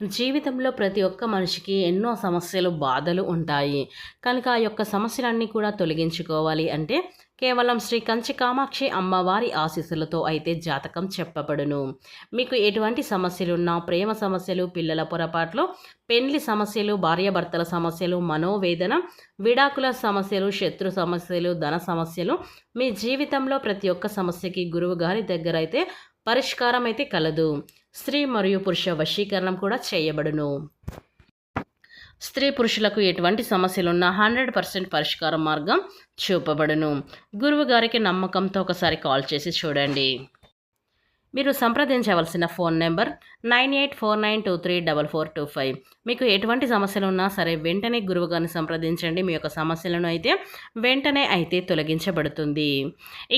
జీవితంలో ప్రతి ఒక్క మనిషికి ఎన్నో సమస్యలు బాధలు ఉంటాయి. కనుక ఆ యొక్క సమస్యలన్నీ కూడా తొలగించుకోవాలి అంటే కేవలం శ్రీ కంచి కామాక్షి అమ్మవారి ఆశీస్సులతో అయితే జాతకం చెప్పబడును. మీకు ఎటువంటి సమస్యలున్నా ప్రేమ సమస్యలు పిల్లల పొరపాట్లు పెండ్లి సమస్యలు భార్యాభర్తల సమస్యలు మనోవేదన విడాకుల సమస్యలు శత్రు సమస్యలు ధన సమస్యలు మీ జీవితంలో ప్రతి ఒక్క సమస్యకి గురువు గారి దగ్గర అయితే పరిష్కారం అయితే కలదు. స్త్రీ మరియు పురుష వశీకరణం కూడా చేయబడును. స్త్రీ పురుషులకు ఎటువంటి సమస్యలున్నా హండ్రెడ్ పర్సెంట్ పరిష్కార మార్గం చూపబడును. గురువు గారికి నమ్మకంతో ఒకసారి కాల్ చేసి చూడండి. మీరు సంప్రదించవలసిన phone number nine eight four nine two three double four two five. మీకు ఎటువంటి సమస్యలు ఉన్నా సరే వెంటనే గురువుగారిని సంప్రదించండి. మీ యొక్క సమస్యలను అయితే వెంటనే అయితే తొలగించబడుతుంది.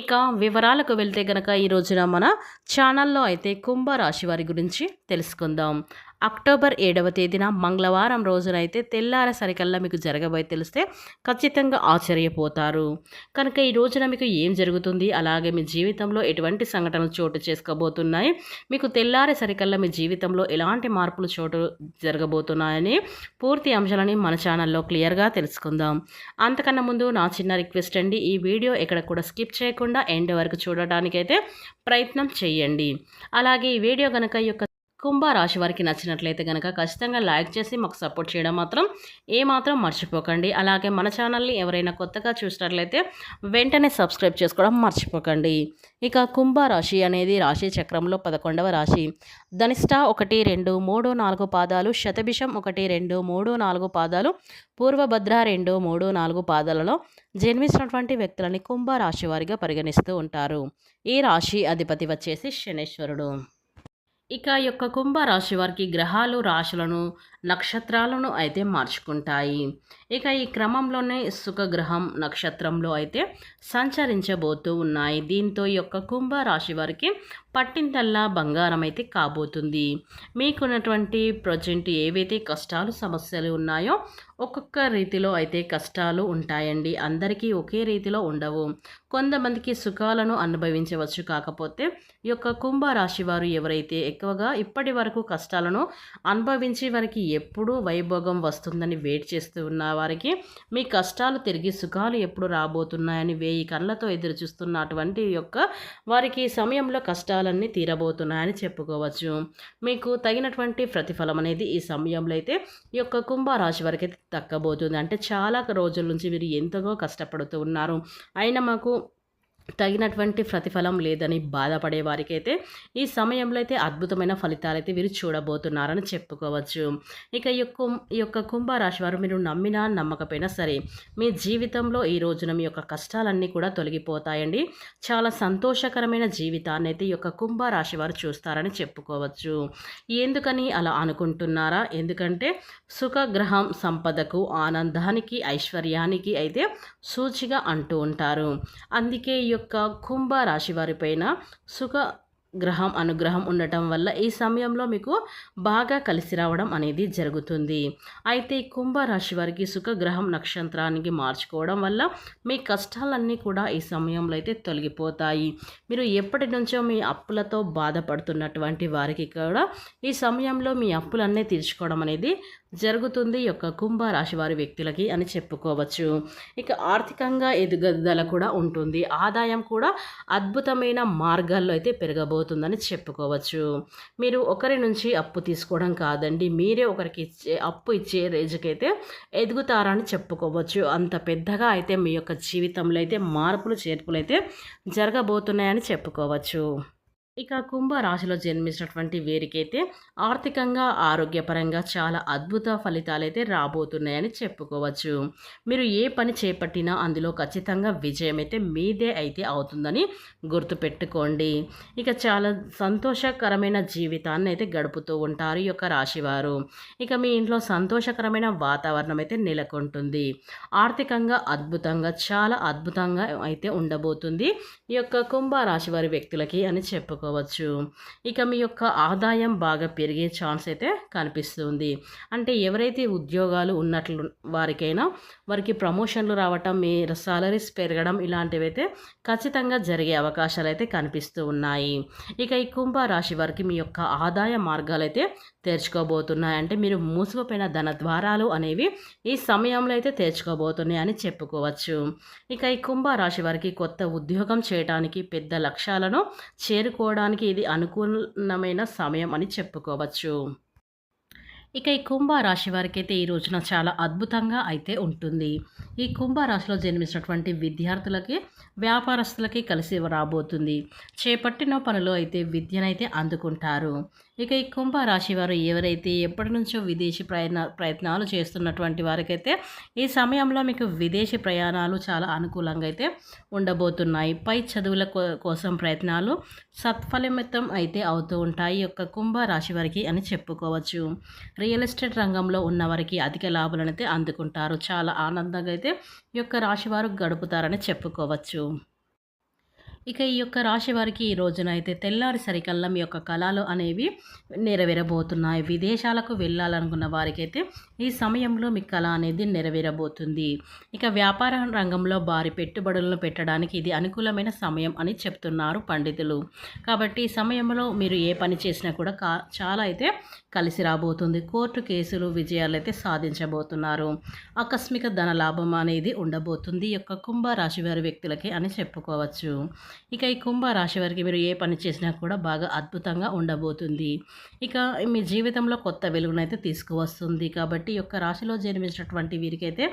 ఇక వివరాలకు వెళ్తే కనుక ఈ రోజున మన ఛానల్లో అయితే కుంభరాశి వారి గురించి తెలుసుకుందాం. అక్టోబర్ ఏడవ తేదీన మంగళవారం రోజునైతే తెల్లారే సరికల్లా మీకు జరగబోయి తెలిస్తే ఖచ్చితంగా ఆశ్చర్యపోతారు. కనుక ఈ రోజున మీకు ఏం జరుగుతుంది? అలాగే మీ జీవితంలో ఎటువంటి సంఘటనలు చోటు చేసుకోబోతున్నాయి? మీకు తెల్లారే సరికల్లా మీ జీవితంలో ఎలాంటి మార్పులు చోటు జరగబోతున్నాయని పూర్తి అంశాలని మన ఛానల్లో క్లియర్గా తెలుసుకుందాం. అంతకన్నా ముందు నా చిన్న రిక్వెస్ట్ అండి ఈ వీడియో ఎక్కడ కూడా స్కిప్ చేయకుండా ఎండ్ వరకు చూడటానికైతే ప్రయత్నం చేయండి. అలాగే ఈ వీడియో కనుక ఈ యొక్క కుంభరాశి వారికి నచ్చినట్లయితే కనుక ఖచ్చితంగా లైక్ చేసి మాకు సపోర్ట్ చేయడం మాత్రం ఏమాత్రం మర్చిపోకండి. అలాగే మన ఛానల్ని ఎవరైనా కొత్తగా చూసినట్లయితే వెంటనే సబ్స్క్రైబ్ చేసుకోవడం మర్చిపోకండి. ఇక కుంభరాశి అనేది రాశి చక్రంలో పదకొండవ రాశి. ధనిష్ట ఒకటి రెండు మూడు నాలుగు పాదాలు శతభిషం ఒకటి రెండు మూడు నాలుగు పాదాలు పూర్వభద్ర రెండు మూడు నాలుగు పాదాలలో జన్మించినటువంటి వ్యక్తులని కుంభరాశి వారిగా పరిగణిస్తూ ఉంటారు. ఈ రాశి అధిపతి వచ్చేసి శనేశ్వరుడు. ఇక యొక్క కుంభరాశి వారికి గ్రహాలు రాశులను నక్షత్రాలను అయితే మార్చుకుంటాయి. ఇక ఈ క్రమంలోనే సుఖగ్రహం నక్షత్రంలో అయితే సంచరించబోతూ ఉన్నాయి. దీంతో ఈ యొక్క కుంభ రాశి వారికి పట్టిందల్లా బంగారం అయితే కాబోతుంది. మీకున్నటువంటి ప్రజెంట్ ఏవైతే కష్టాలు సమస్యలు ఉన్నాయో ఒక్కొక్క రీతిలో అయితే కష్టాలు ఉంటాయండి. అందరికీ ఒకే రీతిలో ఉండవు. కొంతమందికి సుఖాలను అనుభవించవచ్చు. కాకపోతే ఈ యొక్క కుంభ రాశి వారు ఎవరైతే ఎక్కువగా ఇప్పటి వరకు కష్టాలను అనుభవించి వారికి ఎప్పుడు వైభోగం వస్తుందని వెయిట్ చేస్తూ ఉన్న వారికి మీ కష్టాలు తిరిగి సుఖాలు ఎప్పుడు రాబోతున్నాయని వేయి కళ్ళతో ఎదురు చూస్తున్నటువంటి యొక్క వారికి సమయంలో కష్టాలన్నీ తీరబోతున్నాయని చెప్పుకోవచ్చు. మీకు తగినటువంటి ప్రతిఫలం అనేది ఈ సమయంలో అయితే ఈ యొక్క కుంభరాశి వారికి అయితే దక్కబోతుంది అంటే చాలా రోజుల నుంచి మీరు ఎంతగా కష్టపడుతూ ఉన్నారు. అయినా మాకు తగినటువంటి ప్రతిఫలం లేదని బాధపడే వారికైతే ఈ సమయంలో అయితే అద్భుతమైన ఫలితాలు అయితే వీరు చూడబోతున్నారని చెప్పుకోవచ్చు. ఇక ఈ యొక్క ఈ యొక్క కుంభరాశి వారు మీరు నమ్మినా నమ్మకపోయినా సరే మీ జీవితంలో ఈ రోజున మీ యొక్క కష్టాలన్నీ కూడా తొలగిపోతాయండి. చాలా సంతోషకరమైన జీవితాన్ని అయితే ఈ యొక్క కుంభరాశి వారు చూస్తారని చెప్పుకోవచ్చు. ఎందుకని అలా అనుకుంటున్నారా? ఎందుకంటే సుఖగ్రహం సంపదకు ఆనందానికి ఐశ్వర్యానికి అయితే సూచిగా అంటూ ఉంటారు. అందుకే ఈ యొక్క కుంభ రాశి వారిపైన సుఖ గ్రహం అనుగ్రహం ఉండటం వల్ల ఈ సమయంలో మీకు బాగా కలిసి రావడం అనేది జరుగుతుంది. అయితే కుంభరాశి వారికి సుఖగ్రహం నక్షత్రానికి మార్చుకోవడం వల్ల మీ కష్టాలన్నీ కూడా ఈ సమయంలో అయితే తొలగిపోతాయి. మీరు ఎప్పటి నుంచో మీ అప్పులతో బాధపడుతున్నటువంటి వారికి కూడా ఈ సమయంలో మీ అప్పులన్నీ తీర్చుకోవడం అనేది జరుగుతుంది యొక్క కుంభరాశి వారి వ్యక్తులకి అని చెప్పుకోవచ్చు. ఇక ఆర్థికంగా ఎదుగుదల కూడా ఉంటుంది. ఆదాయం కూడా అద్భుతమైన మార్గాల్లో అయితే అవుతుందని చెప్పుకోవచ్చు. మీరు ఒకరి నుంచి అప్పు తీసుకోవడం కాదండి. మీరే ఒకరికి ఇచ్చే అప్పు ఇచ్చే రేజుకైతే ఎదుగుతారని చెప్పుకోవచ్చు. అంత పెద్దగా అయితే మీ యొక్క జీవితంలో అయితే మార్పులు చేర్పులు అయితే జరగబోతున్నాయని చెప్పుకోవచ్చు. ఇక కుంభ రాశిలో జన్మించినటువంటి వీరికైతే ఆర్థికంగా ఆరోగ్యపరంగా చాలా అద్భుత ఫలితాలు అయితే రాబోతున్నాయని చెప్పుకోవచ్చు. మీరు ఏ పని చేపట్టినా అందులో ఖచ్చితంగా విజయం అయితే మీదే అయితే అవుతుందని గుర్తుపెట్టుకోండి. ఇక చాలా సంతోషకరమైన జీవితాన్ని అయితే గడుపుతూ ఉంటారు ఈ యొక్క రాశివారు. ఇక మీ ఇంట్లో సంతోషకరమైన వాతావరణం అయితే నెలకొంటుంది. ఆర్థికంగా అద్భుతంగా చాలా అద్భుతంగా అయితే ఉండబోతుంది ఈ యొక్క కుంభ రాశి వారి వ్యక్తులకి అని చెప్పుకో చెప్పుకోవచ్చు ఇక మీ యొక్క ఆదాయం బాగా పెరిగే ఛాన్స్ అయితే కనిపిస్తుంది. అంటే ఎవరైతే ఉద్యోగాలు ఉన్నట్లు వారికైనా వారికి ప్రమోషన్లు రావటం మీ సాలరీస్ పెరగడం ఇలాంటివి అయితే ఖచ్చితంగా జరిగే అవకాశాలు అయితే కనిపిస్తూ ఉన్నాయి. ఇక ఈ కుంభ రాశి వారికి మీ యొక్క ఆదాయ మార్గాలు అయితే తెరుచుకోబోతున్నాయంటే మీరు మూసుకుపోయిన ధన ద్వారాలు అనేవి ఈ సమయంలో అయితే తెరుచుకోబోతున్నాయని అని చెప్పుకోవచ్చు. ఇక ఈ కుంభరాశి వారికి కొత్త ఉద్యోగం చేయడానికి పెద్ద లక్ష్యాలను చేరుకోవడానికి ఇది అనుకూలమైన సమయం అని చెప్పుకోవచ్చు. ఇక ఈ కుంభరాశి వారికి అయితే ఈ రోజున చాలా అద్భుతంగా అయితే ఉంటుంది. ఈ కుంభరాశిలో జన్మించినటువంటి విద్యార్థులకి వ్యాపారస్తులకి కలిసి రాబోతుంది. చేపట్టిన పనులు అయితే విద్యనైతే అందుకుంటారు. ఇక ఈ కుంభరాశి వారు ఎవరైతే ఎప్పటి నుంచో విదేశీ ప్రయత్న ప్రయత్నాలు చేస్తున్నటువంటి వారికైతే ఈ సమయంలో మీకు విదేశీ ప్రయాణాలు చాలా అనుకూలంగా అయితే ఉండబోతున్నాయి. పై చదువుల కోసం ప్రయత్నాలు సత్ఫలిమితం అయితే అవుతూ ఉంటాయి. ఈ యొక్క కుంభరాశి వారికి అని చెప్పుకోవచ్చు. రియల్ ఎస్టేట్ రంగంలో ఉన్న వారికి అధిక లాభాలను అయితే అందుకుంటారు. చాలా ఆనందంగా అయితే ఈ యొక్క రాశి వారు గడుపుతారని చెప్పుకోవచ్చు. ఇక ఈ యొక్క రాశి వారికి ఈ రోజున అయితే తెల్లారి సరికల్లా మీ యొక్క కళలు అనేవి నెరవేరబోతున్నాయి. విదేశాలకు వెళ్ళాలనుకున్న వారికైతే ఈ సమయంలో మీ కళ అనేది నెరవేరబోతుంది. ఇక వ్యాపార రంగంలో భారీ పెట్టుబడులను పెట్టడానికి ఇది అనుకూలమైన సమయం అని చెప్తున్నారు పండితులు. కాబట్టి ఈ సమయంలో మీరు ఏ పని చేసినా కూడా కా చాలా అయితే కలిసి రాబోతుంది. కోర్టు కేసులు విజయాలు అయితే సాధించబోతున్నారు. ఆకస్మిక ధన లాభం అనేది ఉండబోతుంది. ఈ యొక్క కుంభరాశి వారి వ్యక్తులకి అని చెప్పుకోవచ్చు. ఇక ఈ కుంభరాశి వారికి మీరు ఏ పని చేసినా కూడా బాగా అద్భుతంగా ఉండబోతుంది. ఇక మీ జీవితంలో కొత్త వెలుగునైతే తీసుకువస్తుంది. కాబట్టి ఈ యొక్క రాశిలో జన్మించినటువంటి వీరికైతే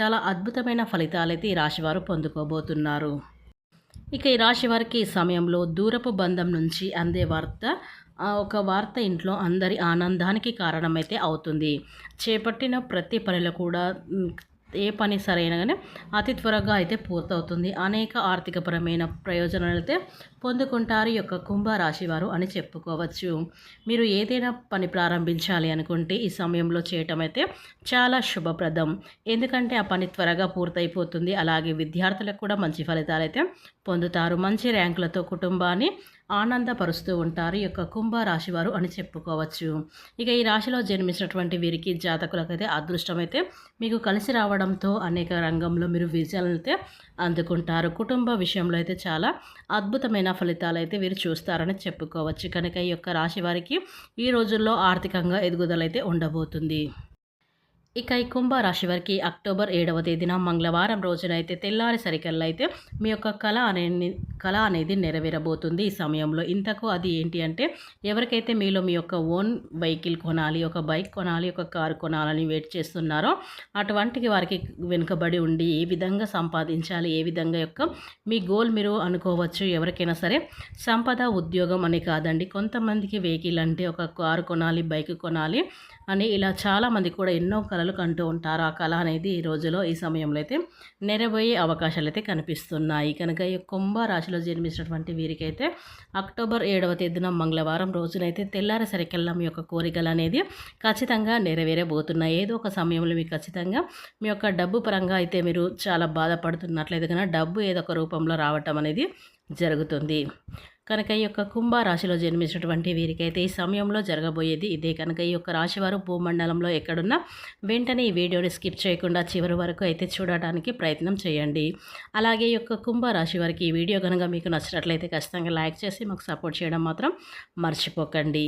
చాలా అద్భుతమైన ఫలితాలైతే ఈ రాశి వారు పొందుకోబోతున్నారు. ఇక ఈ రాశి వారికి ఈ సమయంలో దూరపు బంధం నుంచి అందే వార్త ఒక వార్త ఇంట్లో అందరి ఆనందానికి కారణమైతే అవుతుంది. చేపట్టిన ప్రతి పనిలో కూడా ఏ పని సరైన కానీ అతి త్వరగా అయితే పూర్తవుతుంది. అనేక ఆర్థికపరమైన ప్రయోజనాలు అయితే పొందుకుంటారు యొక్క కుంభరాశి వారు అని చెప్పుకోవచ్చు. మీరు ఏదైనా పని ప్రారంభించాలి అనుకుంటే ఈ సమయంలో చేయటం అయితే చాలా శుభప్రదం. ఎందుకంటే ఆ పని త్వరగా పూర్తయిపోతుంది. అలాగే విద్యార్థులకు కూడా మంచి ఫలితాలు అయితే పొందుతారు. మంచి ర్యాంకులతో కుటుంబాన్ని ఆనందపరుస్తూ ఉంటారు. ఈ యొక్క కుంభరాశి వారు అని చెప్పుకోవచ్చు. ఇక ఈ రాశిలో జన్మించినటువంటి వీరికి జాతకులకైతే అదృష్టమైతే మీకు కలిసి రావడంతో అనేక రంగంలో మీరు విజయాలను అయితే అందుకుంటారు. కుటుంబ విషయంలో అయితే చాలా అద్భుతమైన ఫలితాలు అయితే వీరు చూస్తారని చెప్పుకోవచ్చు. కనుక ఈ యొక్క రాశి వారికి ఈ రోజుల్లో ఆర్థికంగా ఎదుగుదల అయితే ఉండబోతుంది. ఇక ఈ కుంభరాశి వారికి అక్టోబర్ ఏడవ తేదీన మంగళవారం రోజున అయితే తెల్లారి సరికల్లా అయితే మీ యొక్క కళ అనే కళ అనేది నెరవేరబోతుంది. ఈ సమయంలో ఇంతకు అది ఏంటి అంటే ఎవరికైతే మీలో మీ యొక్క ఓన్ వెహికల్ కొనాలి ఒక బైక్ కొనాలి ఒక కారు కొనాలని వెయిట్ చేస్తున్నారో అటువంటి వారికి వెనుకబడి ఉండి ఏ విధంగా సంపాదించాలి ఏ విధంగా యొక్క మీ గోల్ మీరు అనుకోవచ్చు ఎవరికైనా సరే సంపద ఉద్యోగం అని కాదండి. కొంతమందికి వెహికల్ అంటే ఒక కారు కొనాలి బైక్ కొనాలి అని ఇలా చాలామంది కూడా ఎన్నో కళలు కంటూ ఉంటారు. ఆ కళ అనేది ఈ రోజులో ఈ సమయంలో అయితే నెరబోయే అవకాశాలు అయితే కనిపిస్తున్నాయి. కనుక ఈ కుంభ రాశిలో జన్మించినటువంటి వీరికైతే అక్టోబర్ ఏడవ తేదీన మంగళవారం రోజునైతే తెల్లారసరికెళ్ళం మీ యొక్క కోరికలు అనేది ఖచ్చితంగా నెరవేరబోతున్నాయి. ఏదో ఒక సమయంలో మీకు ఖచ్చితంగా మీ యొక్క డబ్బు పరంగా అయితే మీరు చాలా బాధపడుతున్నట్లయితే కనుక డబ్బు ఏదో ఒక రూపంలో రావటం అనేది జరుగుతుంది. కనుక ఈ యొక్క కుంభరాశిలో జన్మించినటువంటి వీరికైతే ఈ సమయంలో జరగబోయేది ఇదే. కనుక ఈ యొక్క రాశివారు భూమండలంలో ఎక్కడున్నా వెంటనే ఈ వీడియోని స్కిప్ చేయకుండా చివరి వరకు అయితే చూడటానికి ప్రయత్నం చేయండి. అలాగే ఈ యొక్క కుంభరాశి వారికి ఈ వీడియో కనుక మీకు నచ్చినట్లయితే ఖచ్చితంగా లైక్ చేసి మాకు సపోర్ట్ చేయడం మాత్రం మర్చిపోకండి.